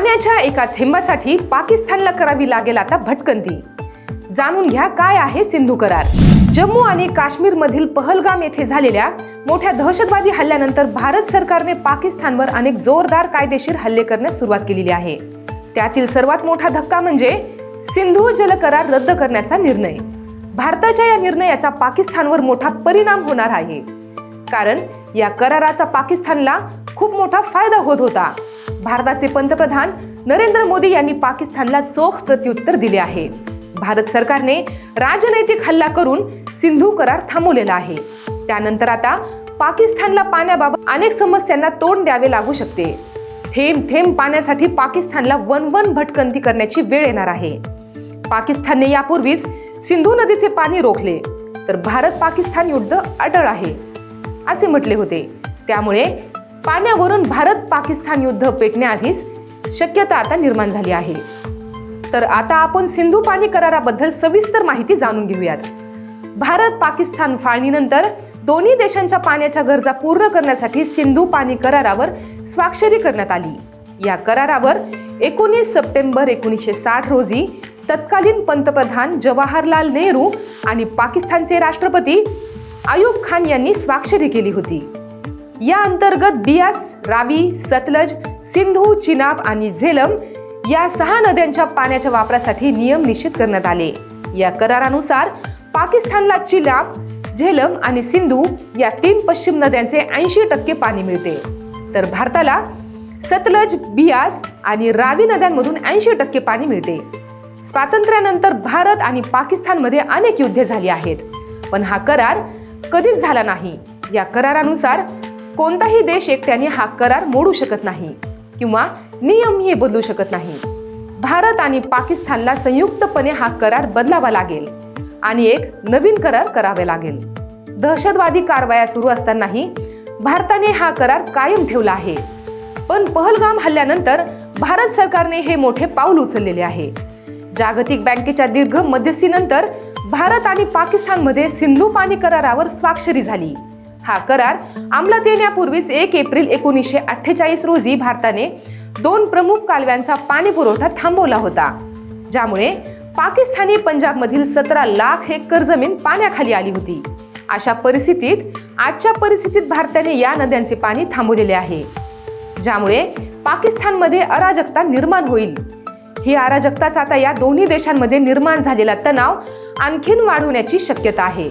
पाण्याच्या एका थेंबासाठी पाकिस्तानला करावी लागेल आता भटकंती. जाणून घ्या काय आहे सिंधू करार. जम्मू आणि काश्मीर मधील पहलगाम येथे झालेल्या मोठ्या दहशतवादी हल्ल्यानंतर भारत सरकारने पाकिस्तानवर अनेक जोरदार कायदेशीर हल्ले करण्यास सुरुवात केलेली आहे. त्यातील सर्वात मोठा धक्का म्हणजे सिंधू जल करार रद्द करण्याचा निर्णय. भारताच्या या निर्णयाचा पाकिस्तानवर मोठा परिणाम होणार आहे. कारण या कराराचा पाकिस्तानला खूप मोठा फायदा होत होता. भारताचे पंतप्रधान नरेंद्र मोदी यांनी पाकिस्तानला चोख प्रत्युत्तर दिले आहे. भारत सरकारने राजनैतिक हल्ला करून सिंधू करार थांबवलेला आहे. त्यानंतर आता पाकिस्तानला पाण्याबाबत अनेक समस्यांना तोंड द्यावे लागू शकते. थेंब थेंब पाण्यासाठी पाकिस्तानला वन वन भटकंती करण्याची वेळ येणार आहे. पाकिस्तानने यापूर्वीच सिंधू नदीचे पाणी रोखले तर भारत पाकिस्तान युद्ध अटळ आहे असे म्हटले होते. त्यामुळे पाण्यावरून भारत पाकिस्तान युद्ध पेटण्याआधीच शक्यता आता निर्माण झाली आहे. तर आता आपण सिंधू पाणी कराराबद्दल सविस्तर माहिती जाणून घेऊयात. भारत पाकिस्तान फाळणीनंतर दोन्ही देशांच्या पाण्याच्या गरजा पूर्ण करण्यासाठी सिंधू पाणी करारावर स्वाक्षरी करण्यात आली. या करारावर एकोणीस सप्टेंबर एकोणीसशे साठ रोजी तत्कालीन पंतप्रधान जवाहरलाल नेहरू आणि पाकिस्तानचे राष्ट्रपती आयुब खान यांनी स्वाक्षरी केली होती. या अंतर्गत बियास रावी सतलज सिंधू चिनाब आणि झेलम या सहा नद्यांच्या पाण्याच्या वापरासाठी नियम निश्चित करण्यात आले. या करारानुसार पाकिस्तानला चिनाब झेलम आणि सिंधू या तीन पश्चिम नद्यांचे ऐंशी टक्के पाणी मिळते. तर भारताला सतलज बियास आणि रावी नद्यांमधून ऐंशी टक्के पाणी मिळते. स्वातंत्र्यानंतर भारत आणि पाकिस्तानमध्ये अनेक युद्धे झाली आहेत. पण हा करार कधीच झाला नाही. या करारानुसार कोणताही देश एकट्याने हा करार मोडू शकत नाही किंवा नियमही बदलू शकत नाही. भारत आणि पाकिस्तानला संयुक्तपणे हा करार बदलावा लागेल आणि एक नवीन करार करावे लागेल. दहशतवादी कारवाया सुरू असतानाही भारताने हा करार कायम ठेवला आहे. पण पहलगाम हल्ल्यानंतर भारत सरकारने हे मोठे पाऊल उचललेले आहे. जागतिक बँकेच्या दीर्घ मध्यस्थीनंतर भारत आणि पाकिस्तानमध्ये सिंधू पाणी करारावर स्वाक्षरी झाली. हा करार अंमलात येण्यापूर्वीच एक एप्रिल एकोणीसशे अठ्ठेचाळीस रोजी भारताने दोन प्रमुख कालव्यांचा पाणी पुरवठा थांबवला होता ज्यामुळे पाकिस्तानी पंजाबमधील सतरा लाख हेक्टर जमीन पाण्याखाली आली होती. अशा परिस्थितीत आजच्या परिस्थितीत भारताने या नद्यांचे पाणी थांबवलेले आहे ज्यामुळे पाकिस्तानमध्ये अराजकता निर्माण होईल. ही अराजकताच आता या दोन्ही देशांमध्ये निर्माण झालेला तणाव आणखीन वाढवण्याची शक्यता आहे.